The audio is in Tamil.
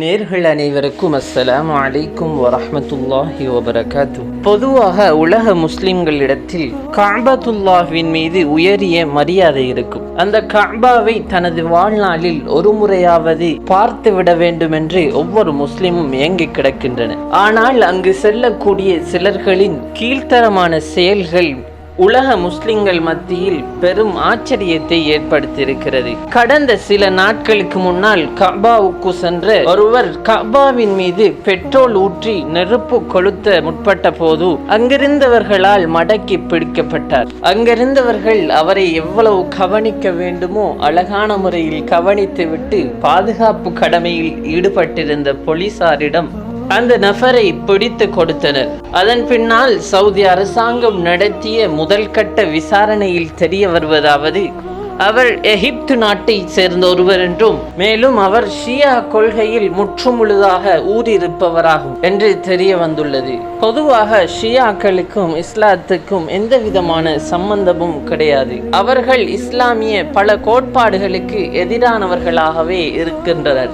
நேர்கள் அனைவருக்கும் அஸ்ஸலாம் அலைக்கும் வரஹ்மத்துல்லாஹி வபரகாத்து பொதுவாக உலக முஸ்லிம்களிடத்தில் காபத்துல்லாஹின் மீது உயரிய மரியாதை இருக்கும். அந்த காபாவை தனது வாழ்நாளில் ஒரு முறையாவது பார்த்து விட வேண்டும் என்று ஒவ்வொரு முஸ்லிமும் ஏங்கி கிடக்கின்றன. ஆனால் அங்கு செல்லக்கூடிய சிலர்களின் கீழ்த்தரமான செயல்கள் உலக முஸ்லிம்கள் மத்தியில் பெரும் ஆச்சரியத்தை ஏற்படுத்தியிருக்கிறது. கடந்த சில நாட்களுக்கு முன்னால் கபாவுக்கு சென்ற ஒருவர் கபாவின் மீது பெட்ரோல் ஊற்றி நெருப்பு கொளுத்த முற்பட்ட போது அங்கிருந்தவர்களால் மடக்கி பிடிக்கப்பட்டார். அங்கிருந்தவர்கள் அவரை எவ்வளவு கவனிக்க வேண்டுமோ அழகான முறையில் கவனித்துவிட்டு பாதுகாப்பு கடமையில் ஈடுபட்டிருந்த போலீசாரிடம் அந்த நபரை பிடித்து கொடுத்தனர். அதன் பின்னால் சவுதி அரசாங்கம் நடத்திய முதல் கட்ட விசாரணையில் தெரிய வருவதாவது அவர் எகிப்து நாட்டை சேர்ந்த ஒருவர் என்றும் மேலும் அவர் ஷியா கொள்கையில் முற்றுமுழுதாக ஊறியிருப்பவராகும் என்று தெரிய வந்துள்ளது. பொதுவாக ஷியாக்களுக்கும் இஸ்லாத்துக்கும் எந்த விதமான சம்பந்தமும் கிடையாது. அவர்கள் இஸ்லாமிய பல கோட்பாடுகளுக்கு எதிரானவர்களாகவே இருக்கின்றனர்.